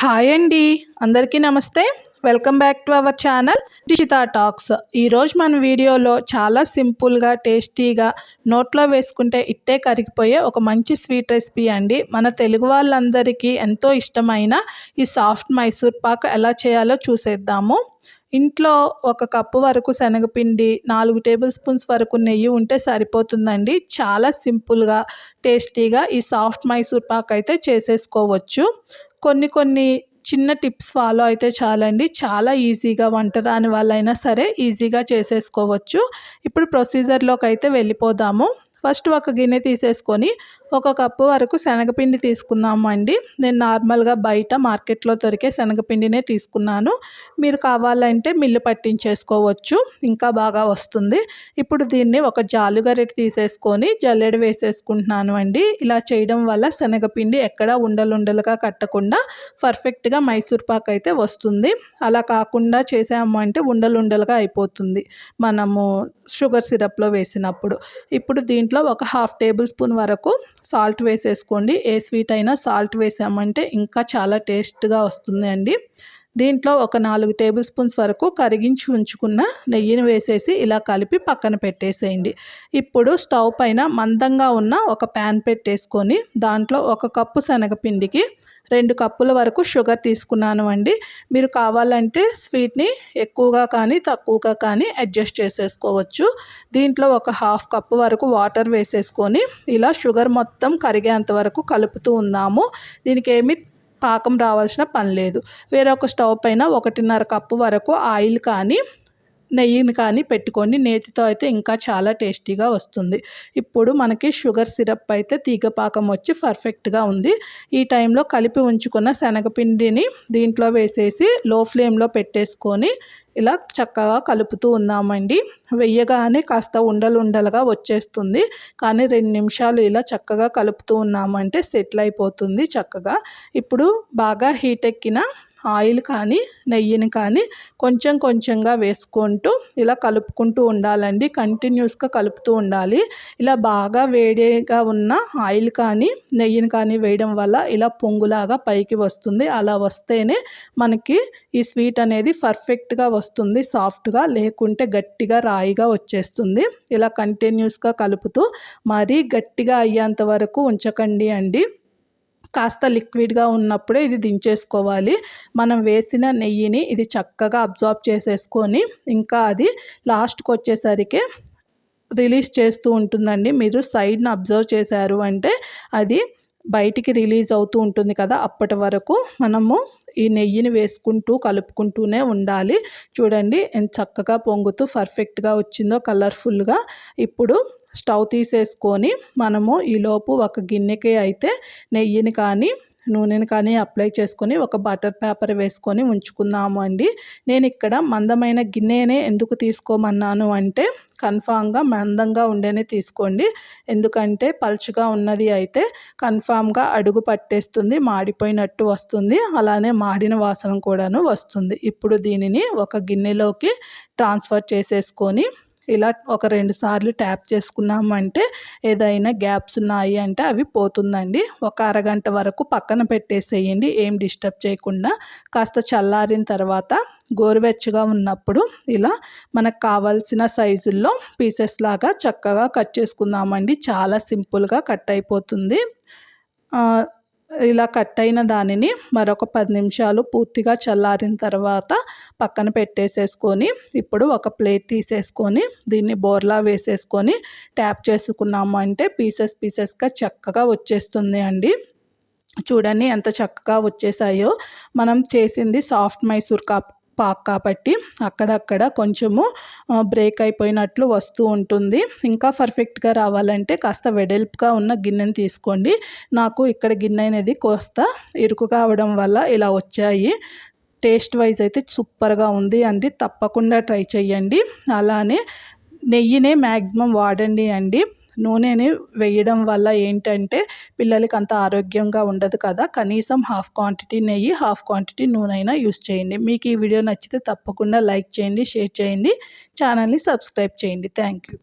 Hi అండి. అందరికీ నమస్తే. Welcome back to our channel Dishita talks. ఈరోజు మన వీడియోలో చాలా సింపుల్గా టేస్టీగా నోట్లో వేసుకుంటే ఇట్టే కరిగిపోయే ఒక మంచి స్వీట్ రెసిపీ అండి. మన తెలుగు వాళ్ళందరికీ ఎంతో ఇష్టమైన ఈ సాఫ్ట్ మైసూర్ పాక్ ఎలా చేయాలో చూసేద్దాము. ఇంట్లో ఒక కప్పు వరకు శనగపిండి నాలుగు టేబుల్ స్పూన్స్ వరకు నెయ్యి ఉంటే సరిపోతుందండి. చాలా సింపుల్గా టేస్టీగా ఈ సాఫ్ట్ మైసూర్ పాక్ అయితే చేసేసుకోవచ్చు. కొన్ని కొన్ని చిన్న టిప్స్ ఫాలో అయితే చాలండి. చాలా ఈజీగా వంట రాని వాళ్ళైనా సరే ఈజీగా చేసేసుకోవచ్చు. ఇప్పుడు ప్రొసీజర్లోకి అయితే వెళ్ళిపోదాము. ఫస్ట్ ఒక గిన్నె తీసేసుకొని ఒక కప్పు వరకు శనగపిండి తీసుకున్నాము అండి నేను నార్మల్గా బయట మార్కెట్లో దొరికే శనగపిండినే తీసుకున్నాను. మీరు కావాలంటే మిల్లు పట్టించేసుకోవచ్చు. ఇంకా బాగా వస్తుంది. ఇప్పుడు దీన్ని ఒక జాలుగరెట్ తీసేసుకొని జల్లెడ వేసేసుకుంటున్నాను అండి. ఇలా చేయడం వల్ల శనగపిండి ఎక్కడ ఉండలుండలుగా కట్టకుండా పర్ఫెక్ట్గా మైసూర్ పాక్ అయితే వస్తుంది. అలా కాకుండా చేసాము అంటే ఉండలుండలుగా అయిపోతుంది. మనము షుగర్ సిరప్లో వేసినప్పుడు. ఇప్పుడు దీంట్లో ఒక హాఫ్ టేబుల్ స్పూన్ వరకు సాల్ట్ వేసేసుకోండి. ఏ స్వీట్ అయినా సాల్ట్ వేసామంటే ఇంకా చాలా టేస్ట్గా వస్తుంది అండి. దీంట్లో ఒక నాలుగు టేబుల్ స్పూన్స్ వరకు కరిగించి ఉంచుకున్న నెయ్యిని వేసేసి ఇలా కలిపి పక్కన పెట్టేసేయండి. ఇప్పుడు స్టవ్ పైన మందంగా ఉన్న ఒక ప్యాన్ పెట్టేసుకొని దాంట్లో ఒక కప్పు శనగపిండికి రెండు కప్పుల వరకు షుగర్ తీసుకున్నాను అండి. మీరు కావాలంటే స్వీట్ని ఎక్కువగా కానీ తక్కువగా కానీ అడ్జస్ట్ చేసేసుకోవచ్చు. దీంట్లో ఒక హాఫ్ కప్పు వరకు వాటర్ వేసేసుకొని ఇలా షుగర్ మొత్తం కరిగేంత వరకు కలుపుతూ ఉన్నాము. దీనికి ఏమి పాకం రావాల్సిన పని లేదు. వేరొక స్టవ్ పైన ఒకటిన్నర కప్పు వరకు ఆయిల్ కానీ నెయ్యిని కానీ పెట్టుకొని నేతితో అయితే ఇంకా చాలా టేస్టీగా వస్తుంది. ఇప్పుడు మనకి షుగర్ సిరప్ అయితే తీగపాకం వచ్చి పర్ఫెక్ట్గా ఉంది. ఈ టైంలో కలిపి ఉంచుకున్న శనగపిండిని దీంట్లో వేసేసి లో ఫ్లేమ్లో పెట్టేసుకొని ఇలా చక్కగా కలుపుతూ ఉన్నామండి. వెయ్యగానే కాస్త ఉండలు ఉండలుగా వచ్చేస్తుంది. కానీ రెండు నిమిషాలు ఇలా చక్కగా కలుపుతూ ఉన్నామంటే సెటిల్ అయిపోతుంది చక్కగా. ఇప్పుడు బాగా హీట్ ఎక్కిన ఆయిల్ కానీ నెయ్యిని కానీ కొంచెం కొంచెంగా వేసుకుంటూ ఇలా కలుపుకుంటూ ఉండాలండి. కంటిన్యూస్గా కలుపుతూ ఉండాలి. ఇలా బాగా వేడిగా ఉన్న ఆయిల్ కానీ నెయ్యిని కానీ వేయడం వల్ల ఇలా పొంగులాగా పైకి వస్తుంది. అలా వస్తేనే మనకి ఈ స్వీట్ అనేది పర్ఫెక్ట్గా వస్తుంది. సాఫ్ట్గా లేకుంటే గట్టిగా రాయిగా వచ్చేస్తుంది. ఇలా కంటిన్యూస్గా కలుపుతూ మరీ గట్టిగా అయ్యేంత వరకు ఉంచకండి అండి. కాస్త లిక్విడ్గా ఉన్నప్పుడే ఇది దించేసుకోవాలి. మనం వేసిన నెయ్యిని ఇది చక్కగా అబ్జార్బ్ చేసేసుకొని ఇంకా అది లాస్ట్కి వచ్చేసరికి రిలీజ్ చేస్తూ ఉంటుందండి. మీరు సైడ్ను అబ్జర్వ్ చేశారు అంటే అది బయటికి రిలీజ్ అవుతూ ఉంటుంది కదా అప్పటి వరకు మనము ఈ నెయ్యిని వేసుకుంటూ కలుపుకుంటూనే ఉండాలి. చూడండి ఎంత చక్కగా పొంగుతూ పర్ఫెక్ట్గా వచ్చిందో కలర్ఫుల్గా. ఇప్పుడు స్టవ్ తీసేసుకొని మనము ఈలోపు ఒక గిన్నెకి అయితే నెయ్యిని కానీ నూనెను కానీ అప్లై చేసుకొని ఒక బటర్ పేపర్ వేసుకొని ఉంచుకుందాము అండి. నేను ఇక్కడ మందమైన గిన్నెనే ఎందుకు తీసుకోమన్నాను అంటే కన్ఫామ్గా మందంగా ఉండేనే తీసుకోండి. ఎందుకంటే పల్చగా ఉన్నది అయితే కన్ఫామ్గా అడుగు పట్టేస్తుంది మాడిపోయినట్టు వస్తుంది. అలానే మాడిన వాసన కూడాను వస్తుంది. ఇప్పుడు దీనిని ఒక గిన్నెలోకి ట్రాన్స్ఫర్ చేసేసుకొని ఇలా ఒక రెండు సార్లు ట్యాప్ చేసుకున్నామంటే ఏదైనా గ్యాప్స్ ఉన్నాయి అంటే అవి పోతుందండి. ఒక అరగంట వరకు పక్కన పెట్టేసేయండి ఏం డిస్టర్బ్ చేయకుండా. కాస్త చల్లారిన తర్వాత గోరువెచ్చగా ఉన్నప్పుడు ఇలా మనకు కావాల్సిన సైజుల్లో పీసెస్ లాగా చక్కగా కట్ చేసుకుందామండి. చాలా సింపుల్గా కట్ అయిపోతుంది. ఇలా కట్ అయిన దానిని మరొక పది నిమిషాలు పూర్తిగా చల్లారిన తర్వాత పక్కన పెట్టేసేసుకొని ఇప్పుడు ఒక ప్లేట్ తీసేసుకొని దీన్ని బోర్లా వేసేసుకొని ట్యాప్ చేసుకున్నాము అంటే పీసెస్ పీసెస్గా చక్కగా వచ్చేస్తుంది అండి. చూడండి ఎంత చక్కగా వచ్చేసాయో. మనం చేసింది సాఫ్ట్ మైసూర్ కాప్ పాక్ కాబట్టి అక్కడక్కడ కొంచెము బ్రేక్ అయిపోయినట్లు వస్తూ ఉంటుంది. ఇంకా పర్ఫెక్ట్గా రావాలంటే కాస్త వెడల్పుగా ఉన్న గిన్నెని తీసుకోండి. నాకు ఇక్కడ గిన్నె అనేది కోస్త ఇరుకు కావడం వల్ల ఇలా వచ్చాయి. టేస్ట్ వైజ్ అయితే సూపర్గా ఉంది అండి. తప్పకుండా ట్రై చేయండి. అలానే నెయ్యినే మ్యాక్సిమం వాడండి అండి. నూనెని వేయడం వల్ల ఏంటంటే పిల్లలకి అంత ఆరోగ్యంగా ఉండదు కదా. కనీసం హాఫ్ క్వాంటిటీ నెయ్యి హాఫ్ క్వాంటిటీ నూనె అయినా యూస్ చేయండి. మీకు ఈ వీడియో నచ్చితే తప్పకుండా లైక్ చేయండి షేర్ చేయండి. ఛానల్ని సబ్స్క్రైబ్ చేయండి. Thank you.